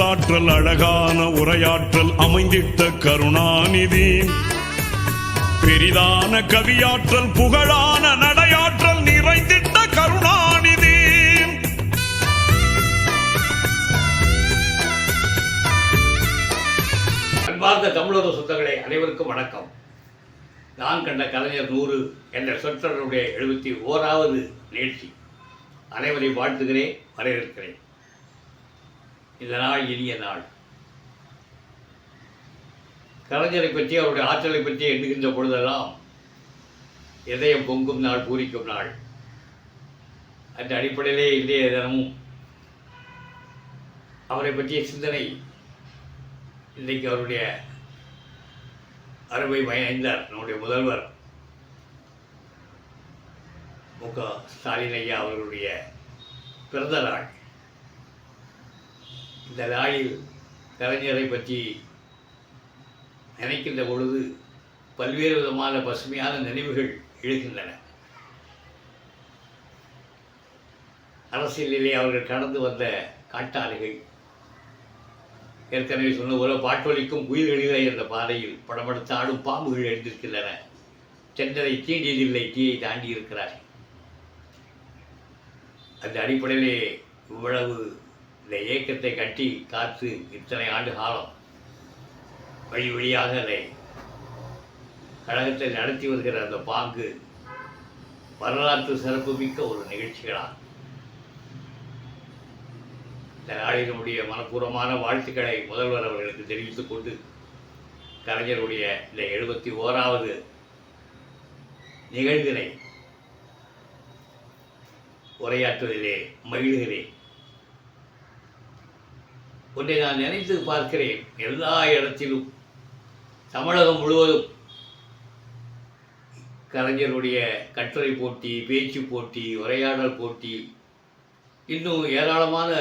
கருத்தாற்றல் அழகான உரையாற்றல் அமைந்திட்ட கருணாநிதி. பெரிதான கவியாற்றல் புகழான நடையாற்றல் நிறைந்திட்ட கருணாநிதி. அன்பார்ந்த தமிழக சொந்தங்களே அனைவருக்கும் வணக்கம். நான் கண்ட கலைஞர் நூறு என்ற சொற்றொடருடைய எழுபத்தி ஓராவது நிகழ்ச்சி. அனைவரையும் வாழ்த்துகிறேன் வரவேற்கிறேன். இந்த நாள் இனிய நாள். கலைஞரை பற்றி அவருடைய ஆற்றலை பற்றி எண்ணுகின்ற பொழுதெல்லாம் இதயம் பொங்கும் நாள் பூரிக்கும் நாள். அந்த அடிப்படையிலே இன்றைய தினமும் அவரை பற்றிய சிந்தனை இன்றைக்கு அவருடைய அறுவை பயந்தார் நம்முடைய முதல்வர் மு க ஸ்டாலின் ஐயா அவர்களுடைய பிறந்த நாள். இந்த நாளில் கலைஞரை பற்றி நினைக்கின்ற பொழுது பல்வேறு விதமான பசுமையான நினைவுகள் எழுகின்றன. அரசியலிலே அவர்கள் கடந்து வந்த காட்டாறுகள் ஏற்கனவே சொன்ன ஒரு பாட்டொலிக்கும் குயில்களிலே என்ற பாதையில் படமெடுத்து ஆடும் பாம்புகள் எழுந்திருக்கின்றன. சென்றதை தீண்டியதில்லை தீயை தாண்டி இருக்கிறார் அந்த அடிப்படையிலே இவ்வளவு இந்த இயக்கத்தை கட்டி காத்து இத்தனை ஆண்டு காலம் வழி வழியாக அதை கழகத்தை நடத்தி வருகிற அந்த பாங்கு வரலாற்று சிறப்புமிக்க ஒரு நிகழ்ச்சிகளாகும். இந்த நாளினுடைய மனப்பூர்வமான வாழ்த்துக்களை முதல்வர் அவர்களுக்கு தெரிவித்துக் கொண்டு கலைஞருடைய இந்த எழுபத்தி ஓராவது நிகழ்வினை உரையாற்றுவதிலே மகிழ்கிறேன். ஒன்றை நான் நினைத்து பார்க்கிறேன். எல்லா இடத்திலும் தமிழகம் முழுவதும். கலைஞருடைய கட்டுரை போட்டி பேச்சு போட்டி உரையாடல் போட்டி இன்னும் ஏராளமான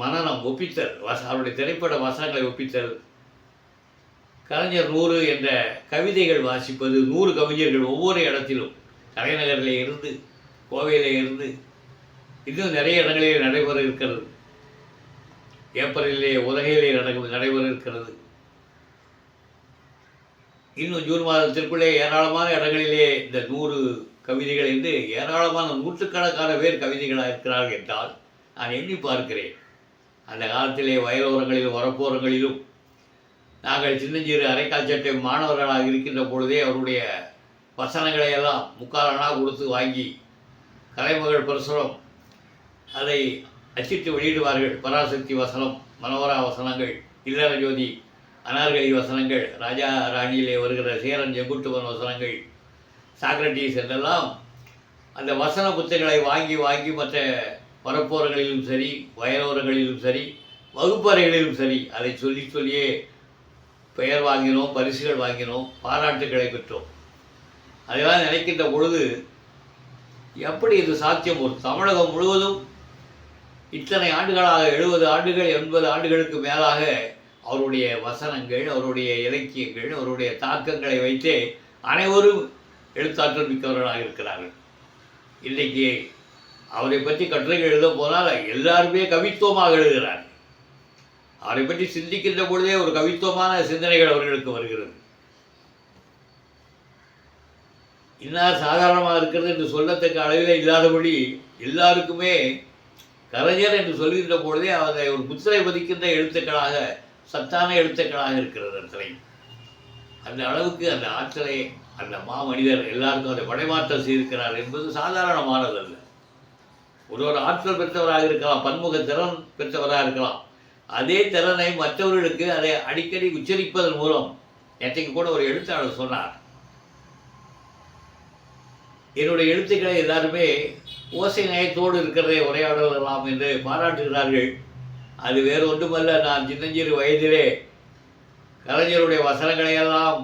மனநம் ஒப்பித்தல் வச அவருடைய திரைப்பட வசனங்களை ஒப்பித்தல். கலைஞர் நூறு என்ற கவிதைகள் வாசிப்பது நூறு கவிஞர்கள் ஒவ்வொரு இடத்திலும். தலைநகரில் இருந்து கோவையில் இருந்து இன்னும் நிறைய இடங்களில் நடைபெற இருக்கிறது. ஏப்ரலிலே உலகிலே நடக்கும் நடைபெற இருக்கிறது இன்னும் ஜூன் மாதத்திற்குள்ளே ஏராளமான இடங்களிலே இந்த நூறு கவிதைகள் என்று ஏராளமான நூற்றுக்கணக்கான பேர் கவிதைகளாக இருக்கிறார்கள் என்றால் நான் எண்ணி பார்க்கிறேன். அந்த காலத்திலே வயலோரங்களிலும் வரப்போரங்களிலும் நாங்கள் சின்னஞ்சிறு அரைக்கால் சட்டை மாணவர்களாக இருக்கின்ற பொழுதே அவருடைய வசனங்களை எல்லாம் முக்கால் கொடுத்து வாங்கி கலைமகள் பிரசுரம் அதை அச்சிட்டு வெளியிடுவார்கள். பராசக்தி வசனம் மனோரா வசனங்கள் இல்லற ஜோதி அனார்கலி வசனங்கள் ராஜா ராணியிலே வருகிற சேரன் செங்குட்டுவன் வசனங்கள் சாக்ரட்டிஸ் என்றெல்லாம் அந்த வசன புத்தகங்களை வாங்கி வாங்கி மற்ற வரப்போரங்களிலும் சரி வயலோரங்களிலும் சரி வகுப்பறைகளிலும் சரி அதை சொல்லி சொல்லியே பெயர் வாங்கினோம் பரிசுகள் வாங்கினோம் பாராட்டுகளை பெற்றோம். அதெல்லாம் நினைக்கின்ற பொழுது எப்படி இது சாத்தியம்? ஒரு தமிழகம் முழுவதும் இத்தனை ஆண்டுகளாக எழுபது ஆண்டுகள் எண்பது ஆண்டுகளுக்கு மேலாக அவருடைய வசனங்கள் அவருடைய இலக்கியங்கள் அவருடைய தாக்கங்களை வைத்தே அனைவரும் எழுத்தாற்றல் மிக்கவர்களாக இருக்கிறார்கள். இன்றைக்கு அவரை பற்றி கட்டுரைகள் எழுத போனால் எல்லாருமே கவித்துவமாக எழுதுகிறார் அவரை பற்றி சிந்திக்கின்ற பொழுதே ஒரு கவித்துவமான சிந்தனைகள் அவர்களுக்கு வருகிறது. இன்னார் சாதாரணமாக இருக்கிறது என்று சொல்லத்தக்க அளவில் இல்லாதபடி எல்லாருக்குமே கலைஞர் என்று சொல்கின்ற பொழுதே அதை ஒரு முத்திரை பதிக்கின்ற எழுத்துக்களாக சத்தான எழுத்துக்களாக இருக்கிறது அத்தனை அந்த அளவுக்கு அந்த ஆற்றலை அந்த மாமனிதர் எல்லாருக்கும் அதை படைமாற்றம் செய்திருக்கிறார் என்பது சாதாரணமானதல்ல ஒரு ஒரு ஆற்றல் பெற்றவராக இருக்கலாம் பன்முக திறன் பெற்றவராக இருக்கலாம். அதே திறனை மற்றவர்களுக்கு அதை அடிக்கடி உச்சரிப்பதன் மூலம் நேற்றைக்கு கூட ஒரு எழுத்தாளர் சொன்னார். என்னுடைய எழுத்துக்களை எல்லாருமே ஓசை நயத்தோடு இருக்கிறதை உரையாடலாம் என்று பாராட்டுகிறார்கள். அது வேறு ஒன்றுமல்ல நான் சின்னஞ்சிறு வயதிலே கலைஞருடைய வசனங்களையெல்லாம்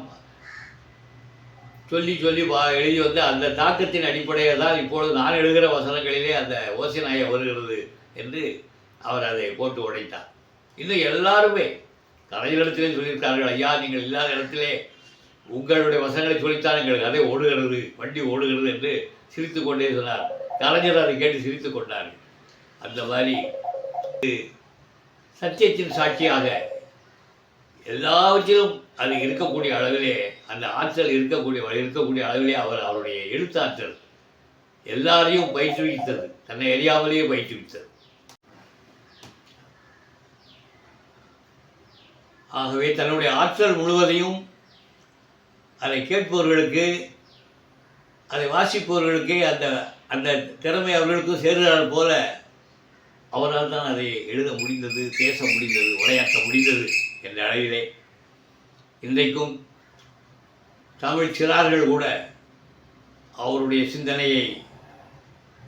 சொல்லி சொல்லி வா எழுதி வந்து அந்த தாக்கத்தின் அடிப்படையில் தான் இப்பொழுது நான் எழுதுகிற வசனங்களிலே அந்த ஓசைநாயை நாயம் வருகிறது என்று அவர் அதை போட்டு உடைத்தார். இன்னும் எல்லாருமே கலைஞரிடத்திலே சொல்லியிருக்கார்கள் ஐயா நீங்கள் இல்லாத இடத்திலே உங்களுடைய வசனங்களை சொல்லித்தான் எங்களுக்கு கதை ஓடுகிறது வண்டி ஓடுகிறது என்று சிரித்து கொண்டே சொன்னார். கலைஞர் அதை கேட்டு சிரித்து கொண்டார் அந்த மாதிரி சத்தியத்தின் சாட்சியாக எல்லாவற்றிலும் அது இருக்கக்கூடிய அளவிலே அந்த ஆற்றல் இருக்கக்கூடிய இருக்கக்கூடிய அளவிலே அவர் அவருடைய எழுத்தாற்றல் எல்லாரையும் பயிற்றுவித்தது. தன்னை அறியாமலேயே பயிற்றுவித்தது. ஆகவே தன்னுடைய ஆற்றல் முழுவதையும் அதை கேட்பவர்களுக்கு அதை வாசிப்பவர்களுக்கே அந்த அந்த திறமை அவர்களுக்கும் சேருகிறார் போல அவரால் தான் அதை எழுத முடிந்தது பேச முடிந்தது உரையாற்ற முடிந்தது என்ற அளவிலே இன்றைக்கும் தமிழ் சிறார்கள் கூட அவருடைய சிந்தனையை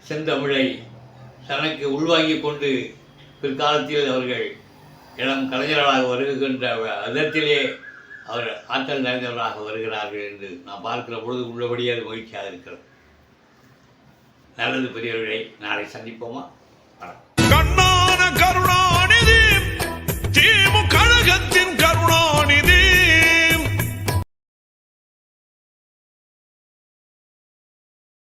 செந்தமிழை தனக்கு உள்வாங்கிக் கொண்டு பிற்காலத்தில் அவர்கள் இளம் கலைஞர்களாக வருகின்ற விதத்திலே அவர் ஆற்றல் நிறைந்தவர்களாக வருகிறார்கள் என்று நான் பார்க்கிற பொழுது உள்ளபடியே அது மகிழ்ச்சியாக இருக்கிறது. நல்லது பெரியவர்களை நாளை சந்திப்போமா? கருணா